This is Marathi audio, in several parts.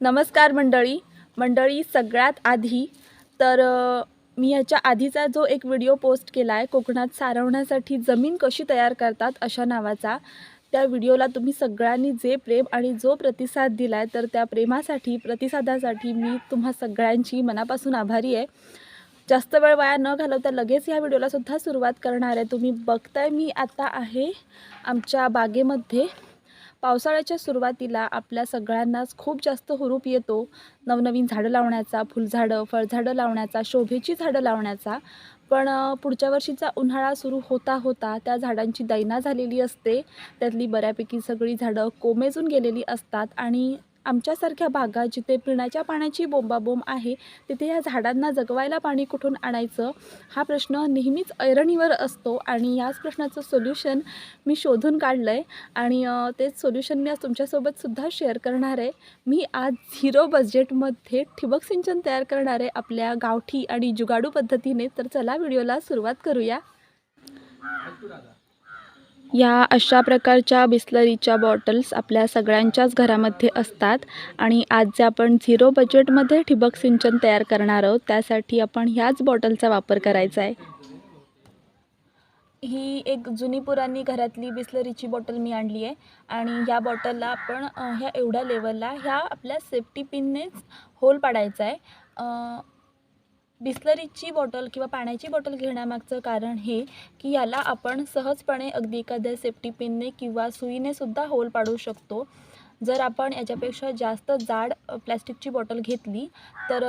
नमस्कार मंडळी. मंडळी सगळ्यात आधी तर मी ह्याच्या आधीचा जो एक व्हिडिओ पोस्ट केला आहे कोकणात सारवण्यासाठी जमीन कशी तयार करतात अशा नावाचा त्या व्हिडिओला तुम्ही सगळ्यांनी जे प्रेम आणि जो प्रतिसाद दिला आहे तर त्या प्रेमासाठी प्रतिसादासाठी मी तुम्हा सगळ्यांची मनापासून आभारी आहे. जास्त वेळ वाया न घालवता लगेच ह्या व्हिडिओलासुद्धा सुरुवात करणार आहे. तुम्ही बघताय मी आता आहे आमच्या बागेमध्ये. पावसाळ्याच्या सुरुवातीला आपल्या सगळ्यांनाच खूप जास्त हुरूप येतो. नवनवीन झाडं लावण्याचा फुलझाडं फळझाडं लावण्याचा शोभेची झाडं लावण्याचा. पण पुढच्या वर्षीचा उन्हाळा सुरू होता होता त्या झाडांची दैना झालेली असते. त्यातली बऱ्यापैकी सगळी झाडं कोमेजून गेलेली असतात आणि आमच्यासारख्या भागात जिथे पिण्याच्या पाण्याची बोंबाबोंब आहे तिथे या झाडांना जगवायला पाणी कुठून आणायचं? हा प्रश्न नेहमीच ऐरणीवर असतो आणि याच प्रश्नाचं सोल्युशन मी शोधून काढलं आहे आणि तेच सोल्युशन मी आज तुमच्यासोबतसुद्धा शेअर करणार आहे. मी आज झिरो बजेटमध्ये ठिबक सिंचन तयार करणार आहे आपल्या गावठी आणि जुगाडू पद्धतीने. तर चला व्हिडिओला सुरुवात करूया. या अशा प्रकारच्या बिस्लरीच्या बॉटल्स आपल्या सगळ्यांच्याच घरामध्ये असतात. आणि आज जे आपण झिरो बजेटमध्ये ठिबक सिंचन तयार करणार आहोत त्यासाठी आपण ह्याच बॉटलचा वापर करायचा आहे. ही एक जुनी पुराणी घरातली बिस्लरीची बॉटल मी आणली आहे. आणि ह्या बॉटलला आपण ह्या एवढ्या लेवलला ह्या आपल्या सेफ्टी पिननेच होल पाडायचा आहे. बिस्लरीची बॉटल किंवा पाण्याची बॉटल घेण्यामागचं कारण हे की याला आपण सहजपणे अगदी एखाद्या सेफ्टी पिनने किंवा सुईने सुद्धा होल पाडू शकतो. जर आपण याच्यापेक्षा जास्त जाड प्लॅस्टिकची बॉटल घेतली तर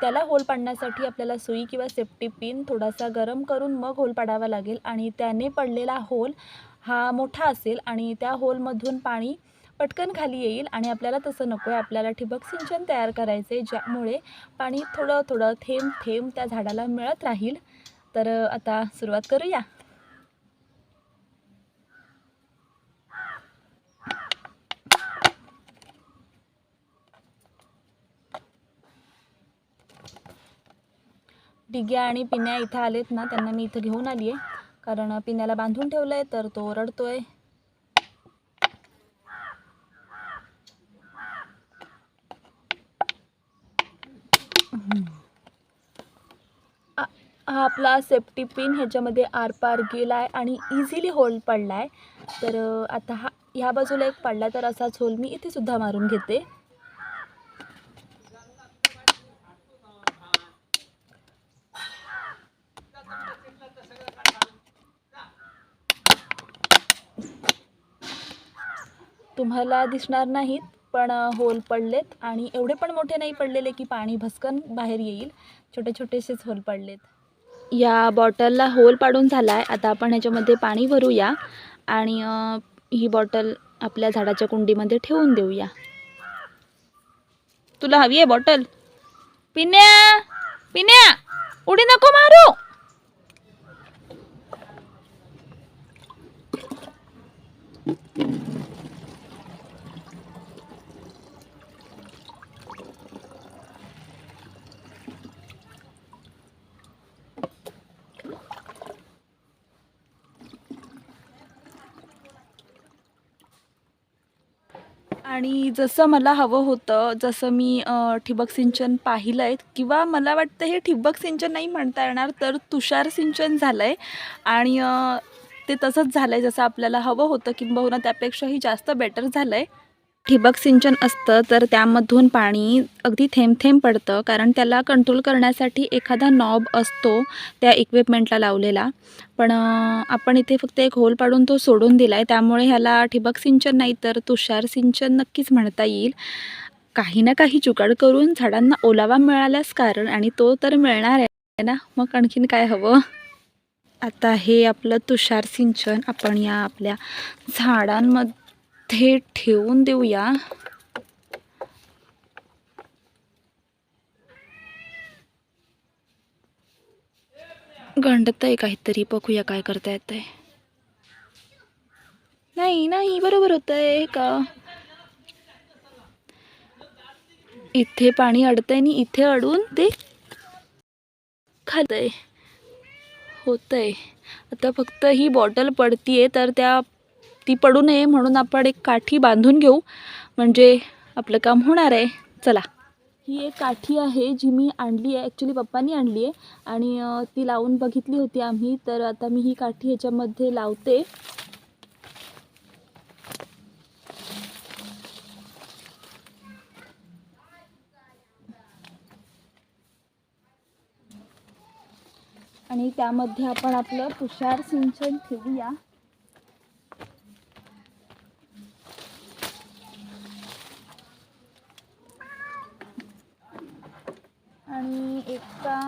त्याला होल पाडण्यासाठी आपल्याला सुई किंवा सेफ्टी पिन थोडासा गरम करून मग होल पाडावा लागेल आणि त्याने पडलेला होल हा मोठा असेल आणि त्या होलमधून पाणी पटकन खाली येईल आणि आपल्याला तसं नको आहे आपल्याला ठिबक सिंचन तयार करायचं आहे ज्यामुळे पाणी थोडं थोडं थेंब थेंब त्या झाडाला मिळत राहील. तर आता सुरुवात करूया. डिग्या आणि पिण्या इथं आलेत ना त्यांना मी इथं घेऊन आली आहे कारण पिण्याला बांधून ठेवलं आहे तर तो रडतो आहे हा आपला सेफ्टी पिन ह्याच्यामध्ये आरपार गेला आहे आणि इझिली होल पडला आहे तर आता हा ह्या बाजूला एक पडला तर असाच होल मी इथे सुद्धा मारून घेते. तुम्हाला दिसणार नाहीत? पण होल पडलेत आणि एवढे पण मोठे नाही पडलेले की पाणी भस्कन बाहेर येईल. छोटे छोटेसेच होल पडलेत. या बॉटलला होल पाडून झाला आहे आता आपण ह्याच्यामध्ये पाणी भरूया आणि ही बॉटल आपल्या झाडाच्या कुंडीमध्ये ठेवून देऊया. तुला हवी आहे बॉटल? पिन्या! पिन्या! उडी नको मारू! आणि जसं मला हवं होतं जसं मी ठिबक सिंचन पाहिलं आहे किंवा मला वाटतं हे ठिबक सिंचन नाही म्हणता येणार तर तुषार सिंचन झालं आहे आणि ते तसंच झालं आहे जसं आपल्याला हवं होतं किंबहुना त्यापेक्षाही जास्त बेटर झालं आहे ठिबक सिंचन असतं तर त्यामधून पाणी अगदी थेंब थेंब पडतं कारण त्याला कंट्रोल करण्यासाठी एखादा नॉब असतो त्या इक्विपमेंटला लावलेला. पण आपण इथे फक्त एक होल पाडून तो सोडून दिला आहे त्यामुळे ह्याला ठिबक सिंचन नाही तर तुषार सिंचन नक्कीच म्हणता येईल. काही ना काही जुगाड करून झाडांना ओलावा मिळाल्यास कारण आणि तो तर मिळणार आहे ना? मग आणखीन काय हवं? आता हे आपलं तुषार सिंचन आपण या आपल्या झाडांमध्ये ठेवून देऊया. गंडत आहे काहीतरी बघूया काय करता येत आहे नाही नाही बरोबर होत आहे का? इथे पाणी अडतंय आणि इथे अडून ते खातंय. होतंय. आता फक्त ही बॉटल पडतीये तर त्या ती पडू नये म्हणून आपण एक काठी बांधून घेऊ. म्हणजे आपलं काम होणार आहे. चला. ही एक काठी आहे जी मी आणली आहे. ॲक्च्युली पप्पांनी आणली आहे. आणि ती लावून बघितली होती आम्ही. तर आता मी ही काठी ह्याच्यामध्ये लावते. आणि त्यामध्ये आपण आपलं तुषार सिंचन ठेवूया. आणि एका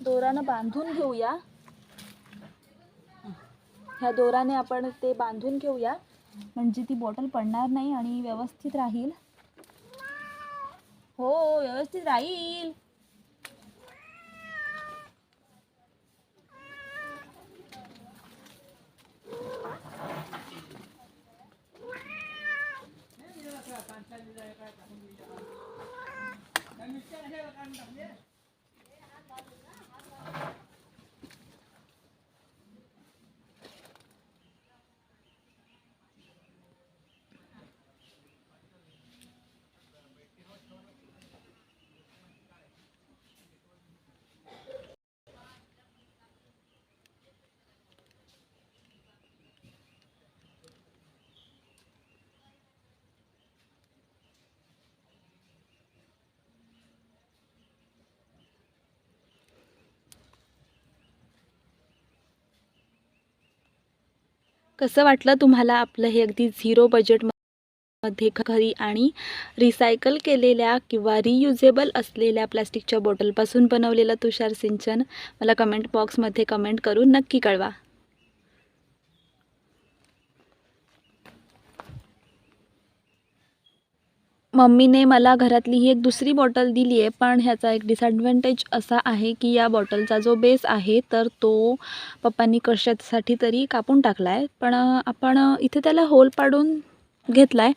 दोरानं बांधून घेऊया. ह्या दोराने आपण ते बांधून घेऊया. म्हणजे ती बॉटल पडणार नाही आणि व्यवस्थित राहील. हो व्यवस्थित राहील. también. कसं वाटलं तुम्हाला आपलं हे अगदी झिरो बजेटमध्ये घरी आणि रिसायकल केलेल्या किंवा रियुजेबल असलेल्या प्लास्टिकच्या बॉटलपासून बनवलेलं तुषार सिंचन? मला कमेंट बॉक्समध्ये कमेंट करून नक्की कळवा. मम्मीने मला घरातली ही एक दुसरी बॉटल दिली आहे पण ह्याचा एक डिसॲडव्हान्टेज असा आहे की या बॉटलचा जो बेस आहे तर तो पप्पांनी कशासाठी तरी कापून टाकला आहे पण आपण इथे त्याला होल पाडून घेतला आहे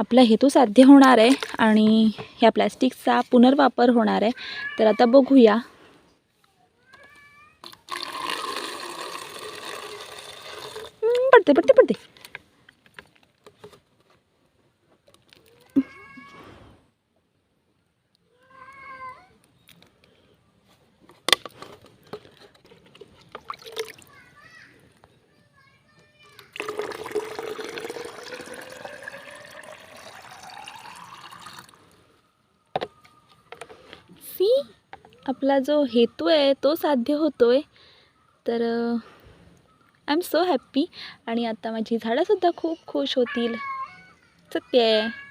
आपला हेतू साध्य होणार आहे आणि ह्या प्लॅस्टिकचा पुनर्वापर होणार आहे. तर आता बघूया. पडते पडते पडते. मी आपला जो हेतू आहे तो साध्य होतो आहे तर आय एम सो हॅप्पी आणि आता माझी झाडंसुद्धा खूप खुश होतील. सत्य आहे.